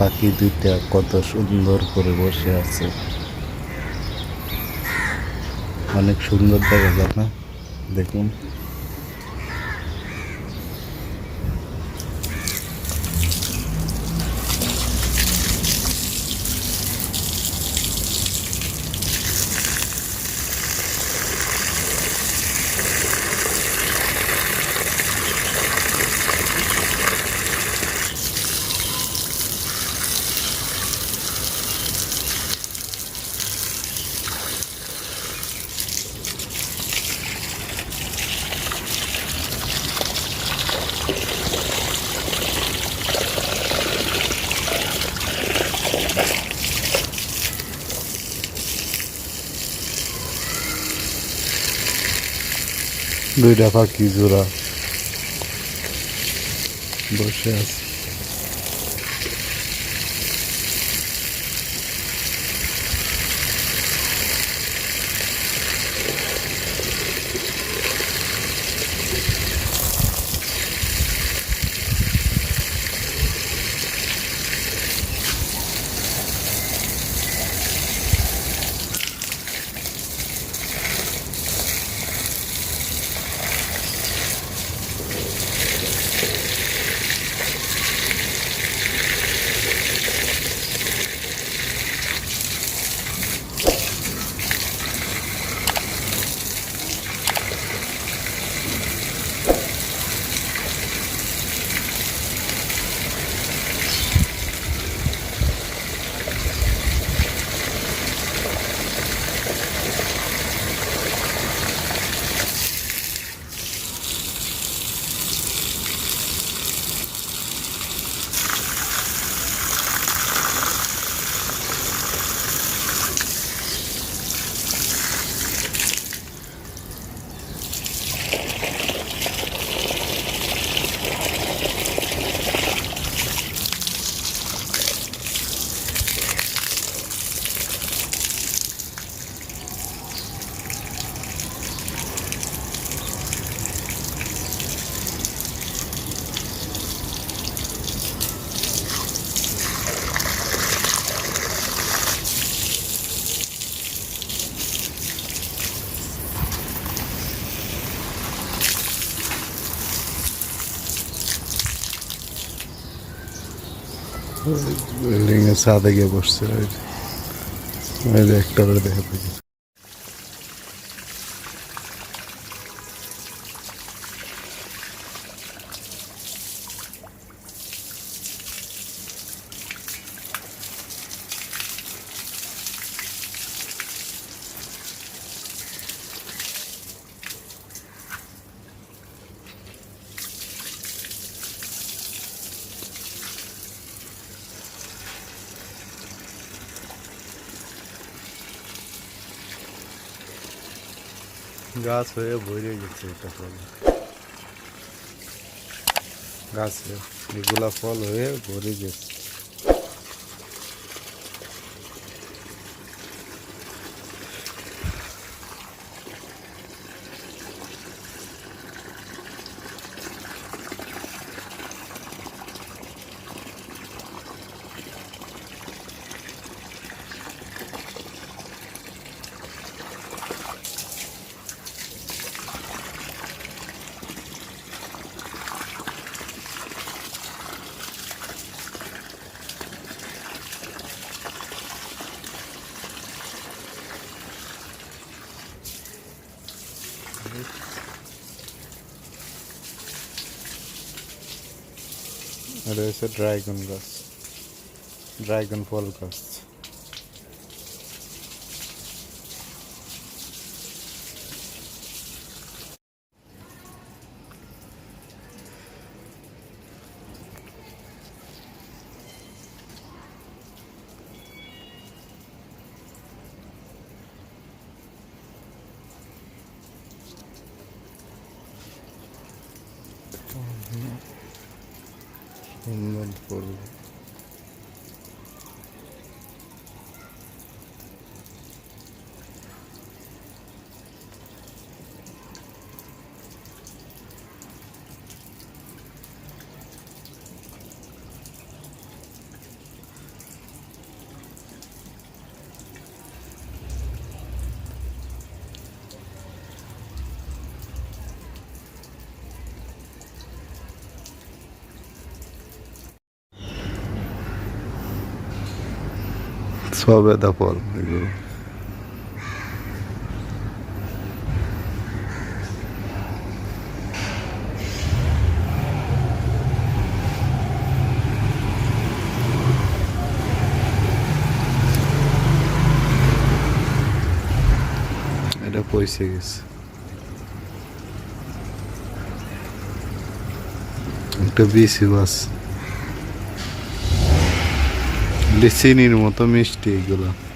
পাখি দুইটা কত সুন্দর করে বসে আছে। অনেক সুন্দর দেখা যায় না? দেখুন। দুইটা পাখি জোড়া বসে আছে বিল্ডিং এর ছাদে গিয়ে বসছে। একটা করে দেখা পেয়েছি গাছ হয়ে ভরে গেছে এটা ফল গাছে এগুলা ফল হয়ে ভরে গেছে এটা হচ্ছে ড্রাগন গাছ ড্রাগন ফল গাছ সুন্দর ফুল সবেদা ফল এগুলো এটা পয়সে গেছে। একটা বিসি বাস চিনির মতো মিষ্টি এগুলো।